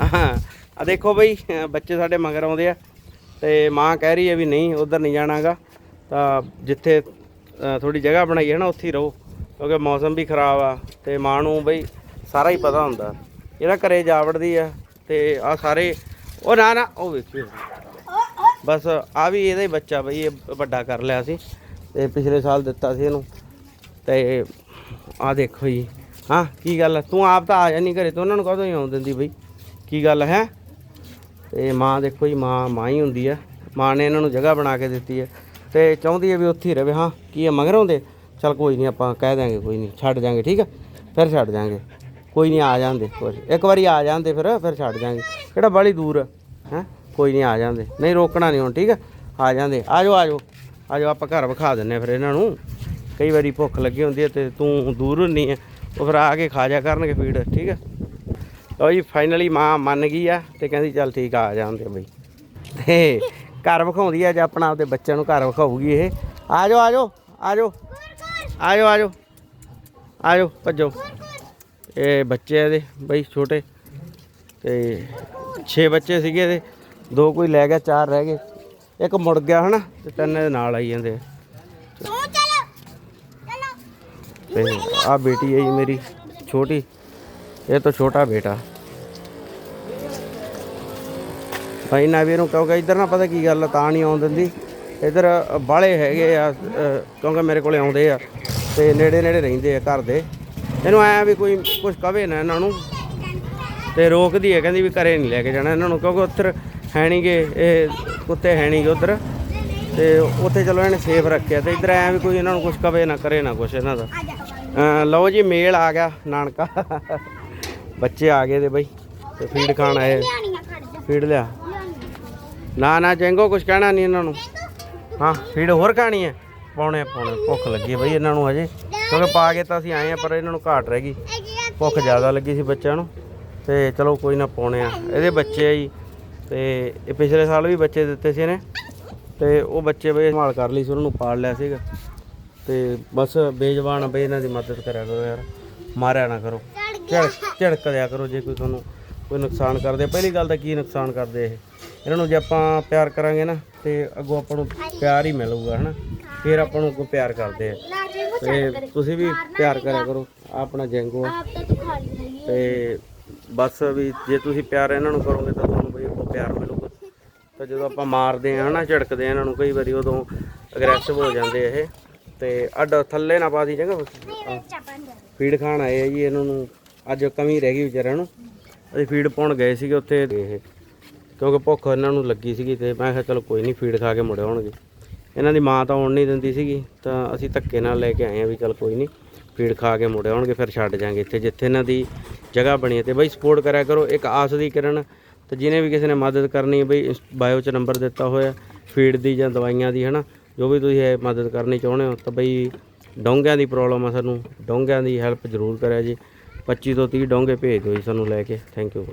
ਆ ਦੇਖੋ ਬਈ ਬੱਚੇ ਸਾਡੇ ਮਗਰ ਆਉਂਦੇ ਆ ਤੇ ਮਾਂ ਕਹਿ ਰਹੀ ਹੈ ਵੀ ਨਹੀਂ, ਉਧਰ ਨਹੀਂ ਜਾਣਾਗਾ। ਤਾਂ ਜਿੱਥੇ ਥੋੜੀ ਜਗ੍ਹਾ ਬਣਾਈ ਹੈ ਨਾ, ਉੱਥੇ ਹੀ ਰਹੋ। ਕਿਉਂਕਿ ਮੌਸਮ ਵੀ ਖਰਾਬ ਆ ਤੇ ਮਾਂ ਨੂੰ ਬਈ ਸਾਰਾ ਹੀ ਪਤਾ ਹੁੰਦਾ। ਇਹਦਾ ਘਰੇ ਜਾ ਵੜਦੀ ਆ ਤੇ ਆ ਸਾਰੇ, ਉਹ ਨਾ ਨਾ, ਉਹ ਵੇਖਿਓ ਬਸ ਆ ਵੀ ਇਹਦਾ ਹੀ ਬੱਚਾ ਬਈ, ਇਹ ਵੱਡਾ ਕਰ ਲਿਆ ਸੀ ਤੇ ਪਿਛਲੇ ਸਾਲ ਦਿੱਤਾ ਸੀ ਇਹਨੂੰ। ਤੇ ਆ ਦੇਖੋ ਜੀ। ਹਾਂ, ਕੀ ਗੱਲ ਆ? ਤੂੰ ਆਪ ਤਾਂ ਆ ਜਾਨੀ ਘਰੇ, ਤੂੰ ਉਹਨਾਂ ਨੂੰ ਕਦੋਂ ਹੀ ਆਉਣ ਦਿੰਦੀ ਬਈ? ਕੀ ਗੱਲ ਹੈ? ਤੇ ਮਾਂ ਦੇਖੋ ਜੀ, ਮਾਂ ਮਾਂ ਹੀ ਹੁੰਦੀ ਹੈ। ਮਾਂ ਨੇ ਇਹਨਾਂ ਨੂੰ ਜਗ੍ਹਾ ਬਣਾ ਕੇ ਦਿੱਤੀ ਹੈ। ਤੇ ਚਾਹੁੰਦੀ ਹੈ ਵੀ ਉੱਥੇ ਹੀ ਰਵੇ, ਹਾਂ, ਕੀ ਹੈ, ਮਗਰ ਆਉਂਦੇ ਚਲ ਕੋਈ ਨਹੀਂ, ਆਪਾਂ ਕਹਿ ਦਾਂਗੇ ਕੋਈ ਨਹੀਂ, ਛੱਡ ਜਾਾਂਗੇ ਠੀਕ ਹੈ? ਫਿਰ ਛੱਡ ਜਾਾਂਗੇ ਕੋਈ ਨਹੀਂ, ਆ ਜਾਂਦੇ ਕੋਈ ਇੱਕ ਵਾਰੀ ਆ ਜਾਂਦੇ, ਫਿਰ ਫਿਰ ਛੱਡ ਜਾਾਂਗੇ ਕਿਹੜਾ ਬੜੀ ਦੂਰ ਹੈ, ਹੈਂ? ਕੋਈ ਨਹੀਂ, ਆ ਜਾਂਦੇ। ਨਹੀਂ, ਰੋਕਣਾ ਨਹੀਂ ਹੁਣ, ਠੀਕ ਹੈ? ਆ ਜਾਂਦੇ। ਆ ਜਾਓ ਆ ਜਾਓ ਆ ਜਾਓ ਆਪਾਂ ਘਰ ਵਿਖਾ ਦਿੰਨੇ ਆ ਫਿਰ ਇਹਨਾਂ ਨੂੰ। ਕਈ ਵਾਰੀ ਭੁੱਖ ਲੱਗੀ ਹੁੰਦੀ ਹੈ ਤੇ ਤੂੰ ਦੂਰ ਹੁੰਨੀ ਹੈ, ਉਹ ਫਿਰ ਆ ਕੇ ਖਾ ਜਾ ਕਰਨਗੇ ਫੀਡ ਠੀਕ ਹੈ? ਲਓ ਜੀ ਫਾਈਨਲੀ ਮਾਂ ਮੰਨ ਗਈ ਆ ਤੇ ਕਹਿੰਦੀ ਚੱਲ ਠੀਕ ਆ ਆ ਜਾਂਦੇ ਬਈ। ਤੇ ਘਰ ਵਿਖਾਉਂਦੀ ਆ ਜੇ ਆਪਣਾ ਆਪਦੇ ਬੱਚਿਆਂ ਨੂੰ ਘਰ ਵਿਖਾਊਗੀ ਇਹ। ਆ ਜਾਓ ਆ ਜਾਓ ਆ ਜਾਓ ਆ ਜਾਓ ਆ ਜਾਓ ਆ ਜਾਓ, ਭੱਜੋ। ਇਹ ਬੱਚੇ ਆ ਇਹਦੇ, ਬਈ ਛੋਟੇ। ਤੇ 6 ਬੱਚੇ ਸੀਗੇ ਇਹਦੇ, ਦੋ ਕੋਈ ਲੈ ਗਿਆ, ਚਾਰ ਰਹਿ ਗਏ। ਇੱਕ ਮੁੜ ਗਿਆ ਹਨਾ, ਤੇ ਤਿੰਨ ਇਹਦੇ ਨਾਲ ਆਈ ਜਾਂਦੇ ਆ। ਤੂੰ ਚਲੋ ਤੇ ਆ ਬੇਟੀ ਹੈ ਜੀ ਮੇਰੀ, ਛੋਟੀ, ਇਹ ਤੋਂ ਛੋਟਾ ਬੇਟਾ। ਭਾਈ ਨਾ ਵੀਰੋਂ ਕਿਉਂਕਿ ਇੱਧਰ ਨਾ ਪਤਾ ਕੀ ਗੱਲ ਆ ਤਾਂ ਨਹੀਂ ਆਉਣ ਦਿੰਦੀ। ਇੱਧਰ ਬਾਲੇ ਹੈਗੇ ਆ ਅ, ਕਿਉਂਕਿ ਮੇਰੇ ਕੋਲੇ ਆਉਂਦੇ ਆ ਤੇ ਨੇੜੇ ਨੇੜੇ ਰਹਿੰਦੇ ਆ ਘਰ ਦੇ। ਇਹਨੂੰ ਆਇਆ ਵੀ ਕੋਈ ਕੁਝ ਕਵੇ ਨਾ ਇਹਨਾਂ ਨੂੰ ਤੇ ਰੋਕਦੀ ਹੈ ਕਹਿੰਦੀ ਵੀ ਘਰੇ ਨਹੀਂ ਲੈ ਕੇ ਜਾਣਾ ਇਹਨਾਂ ਨੂੰ ਕਿਉਂਕਿ ਉੱਧਰ ਹੈ ਨਹੀਂਗੇ ਇਹ ਕੁੱਤੇ ਹੈ ਨਹੀਂਗੇ ਉੱਧਰ। ਤੇ ਉੱਥੇ ਚਲੋ ਇਹਨੇ ਸੇਫ ਰੱਖਿਆ ਤੇ ਇੱਧਰ ਐ ਵੀ ਕੋਈ ਇਹਨਾਂ ਨੂੰ ਕੁਝ ਕਵੇ ਨਾ ਕਰੇ ਨਾ ਕੁਝ ਇਹਨਾਂ ਦਾ। ਲਓ ਜੀ ਮੇਲ ਆ ਗਿਆ ਨਾਨਕਾ। ਬੱਚੇ ਆ ਗਏ ਤੇ ਬਈ ਤੇ ਫੀਡ ਖਾਣ ਆਏ। ਫੀਡ ਲਿਆ। ਨਾ ਨਾ ਚੰਗੋ ਕੁਝ ਕਹਿਣਾ ਨਹੀਂ ਇਹਨਾਂ ਨੂੰ। ਹਾਂ ਫੀਡ ਹੋਰ ਖਾਣੀ ਹੈ? ਪਾਉਣੇ ਪਾਉਣੇ ਭੁੱਖ ਲੱਗੀ ਬਈ ਇਹਨਾਂ ਨੂੰ ਹਜੇ। ਕਿਉਂਕਿ ਪਾ ਕੇ ਤਾਂ ਅਸੀਂ ਆਏ ਆ ਪਰ ਇਹਨਾਂ ਨੂੰ ਘਾਟ ਰਹਿ ਗਈ? ਭੁੱਖ ਜ਼ਿਆਦਾ ਲੱਗੀ ਸੀ ਬੱਚਿਆਂ ਨੂੰ। ਤੇ ਚਲੋ ਕੋਈ ਨਾ ਪਾਉਣੇ ਆ। ਇਹਦੇ ਬੱਚੇ ਆ ਜੀ। ਤੇ ਇਹ ਪਿਛਲੇ ਸਾਲ ਵੀ ਬੱਚੇ ਦਿੱਤੇ ਸੀ ਇਹਨੇ। ਤੇ ਉਹ ਬੱਚੇ ਬਈ ਸੰਭਾਲ ਕਰ ਲਈ ਸੀ ਉਹਨਾਂ ਨੂੰ ਪਾਲ ਲਿਆ ਸੀਗਾ। ਤੇ ਬਸ ਬੇਜਵਾਨ ਬਈ ਇਹਨਾਂ ਦੀ ਮਦਦ ਕਰਿਆ ਕਰੋ ਯਾਰ। ਮਾਰਿਆ ਨਾ ਕਰੋ। ਝਿੜਕ ਝਿੜਕ ਦਿਆ ਕਰੋ ਜੇ ਕੋਈ ਤੁਹਾਨੂੰ ਕੋਈ ਨੁਕਸਾਨ ਕਰਦੇ। ਪਹਿਲੀ ਗੱਲ ਤਾਂ ਕੀ ਨੁਕਸਾਨ ਕਰਦੇ ਇਹ? ਇਹਨਾਂ ਨੂੰ ਜੇ ਆਪਾਂ ਪਿਆਰ ਕਰਾਂਗੇ ਨਾ ਤੇ ਅੱਗੋਂ ਆਪਾਂ ਨੂੰ ਪਿਆਰ ਹੀ ਮਿਲੂਗਾ ਹਨਾ? ਫਿਰ ਆਪਾਂ ਨੂੰ ਅੱਗੋਂ ਪਿਆਰ ਕਰਦੇ ਆ। ਤੇ ਤੁਸੀਂ ਵੀ ਪਿਆਰ ਕਰਿਆ ਕਰੋ ਆਪਣਾ ਜੈਂਗੋ। ਤਾਂ ਬਸ ਵੀ ਜੇ ਤੁਸੀਂ ਪਿਆਰ ਇਹਨਾਂ ਨੂੰ ਕਰੋਗੇ ਤਾਂ ਤੁਹਾਨੂੰ ਬਈ ਉਹ ਪਿਆਰ ਮਿਲੂਗਾ। ਤਾਂ ਜਦੋਂ ਆਪਾਂ ਮਾਰਦੇ ਆ ਹਨਾ ਝੜਕਦੇ ਆ ਇਹਨਾਂ ਨੂੰ ਕਈ ਵਾਰੀ ਉਦੋਂ ਅਗਰੈਸਿਵ ਹੋ ਜਾਂਦੇ ਇਹ। ਤੇ ਅੱਡ ਥੱਲੇ ਨਾ ਪਾ ਦੀ ਚੰਗਾ ਚਾਪਨ ਜਾ ਫੀਡ ਖਾਣ ਆਏ ਆ ਜੀ ਇਹਨਾਂ ਨੂੰ। ਅੱਜ ਕਮੀ ਰਹਿ ਗਈ ਵਿਚਾਰਿਆਂ ਨੂੰ। ਅਸੀਂ ਫੀਡ ਪਾਉਣ ਗਏ ਸੀਗੇ ਉੱਥੇ ਇਹ ਕਿਉਂਕਿ ਭੁੱਖ ਇਹਨਾਂ ਨੂੰ ਲੱਗੀ ਸੀਗੀ ਤੇ ਮੈਂ ਕਿਹਾ ਚਲੋ ਕੋਈ ਨਹੀਂ ਫੀਡ ਖਾ ਕੇ ਮੁੜੇ ਆਉਣਗੇ ਇਹਨਾਂ ਦੀ ਮਾਂ ਤਾਂ ਆਉਣ ਨਹੀਂ ਦਿੰਦੀ ਸੀਗੀ, ਤਾਂ ਅਸੀਂ ਧੱਕੇ ਨਾਲ ਲੈ ਕੇ ਆਏ ਆ ਵੀ ਚਲ ਕੋਈ ਨਹੀਂ ਫੀਡ ਖਾ ਕੇ ਮੁੜੇ ਆਉਣਗੇ ਫਿਰ ਛੱਡ ਜਾਾਂਗੇ ਇੱਥੇ, ਜਿੱਥੇ ਇਹਨਾਂ ਦੀ ਜਗ੍ਹਾ ਬਣੀ ਹੈ ਤੇ ਬਈ ਸਪੋਰਟ ਕਰਿਆ ਕਰੋ, ਇੱਕ ਆਸ ਦੀ ਕਿਰਨ, ਤੇ ਜਿਹਨੇ ਵੀ ਕਿਸੇ ਨੇ ਮਦਦ ਕਰਨੀ ਹੈ ਬਈ ਬਾਇਓ 'ਚ ਨੰਬਰ ਦਿੱਤਾ ਹੋਇਆ ਫੀਡ ਦੀ ਜਾਂ ਦਵਾਈਆਂ ਦੀ, ਹਨਾ, ਜੋ ਵੀ ਤੁਸੀਂ ਇਹ ਮਦਦ ਕਰਨੀ ਚਾਹੁੰਦੇ ਹੋ, ਤਾਂ ਬਈ ਡੋਂਗਿਆਂ ਦੀ ਪ੍ਰੋਬਲਮ ਆ ਸਾਨੂੰ, ਡੋਂਗਿਆਂ ਦੀ ਹੈਲਪ ਜ਼ਰੂਰ ਕਰਿਆ ਜੀ 25 ਤੋਂ 30 ਡੋਂਗੇ ਭੇਜ ਦਿਓ ਜੀ ਸਾਨੂੰ ਲੈ ਕੇ ਥੈਂਕ ਯੂ